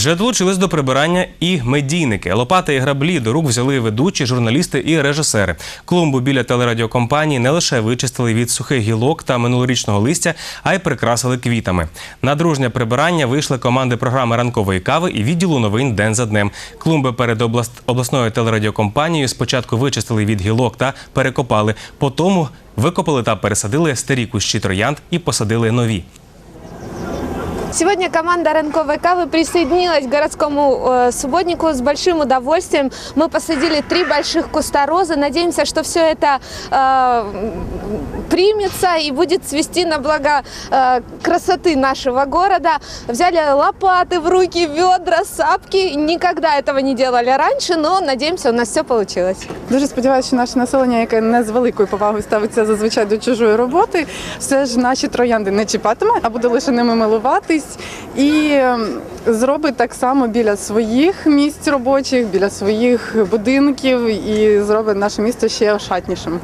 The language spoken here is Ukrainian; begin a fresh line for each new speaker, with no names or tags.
Вже долучились до прибирання і медійники. Лопати і граблі до рук взяли ведучі, журналісти і режисери. Клумбу біля телерадіокомпанії не лише вичистили від сухих гілок та минулорічного листя, а й прикрасили квітами. На дружнє прибирання вийшли команди програми ранкової кави і відділу новин День за днем. Клумби перед област... обласною телерадіокомпанією спочатку вичистили від гілок та перекопали. Потім викопали та пересадили старі кущі троянд і посадили нові.
Сегодня команда Ранковой Кавы присоединилась к городскому э, субботнику с большим удовольствием. Мы посадили три больших куста розы. Надеемся, что все это э, примется и будет свести на благо э, красоты нашего города. Взяли лопаты в руки, ведра, сапки. Никогда этого не делали раньше, но надеемся, у нас все получилось.
Дуже сподіваюся, що наше населення, яке не з великою повагою ставиться зазвичай до чужої роботи, все ж наші троянди не чіпатиме, а буде лише ними Милуватись і ем, зробить так само біля своїх місць робочих, біля своїх будинків і зробить наше місто ще ошатнішим.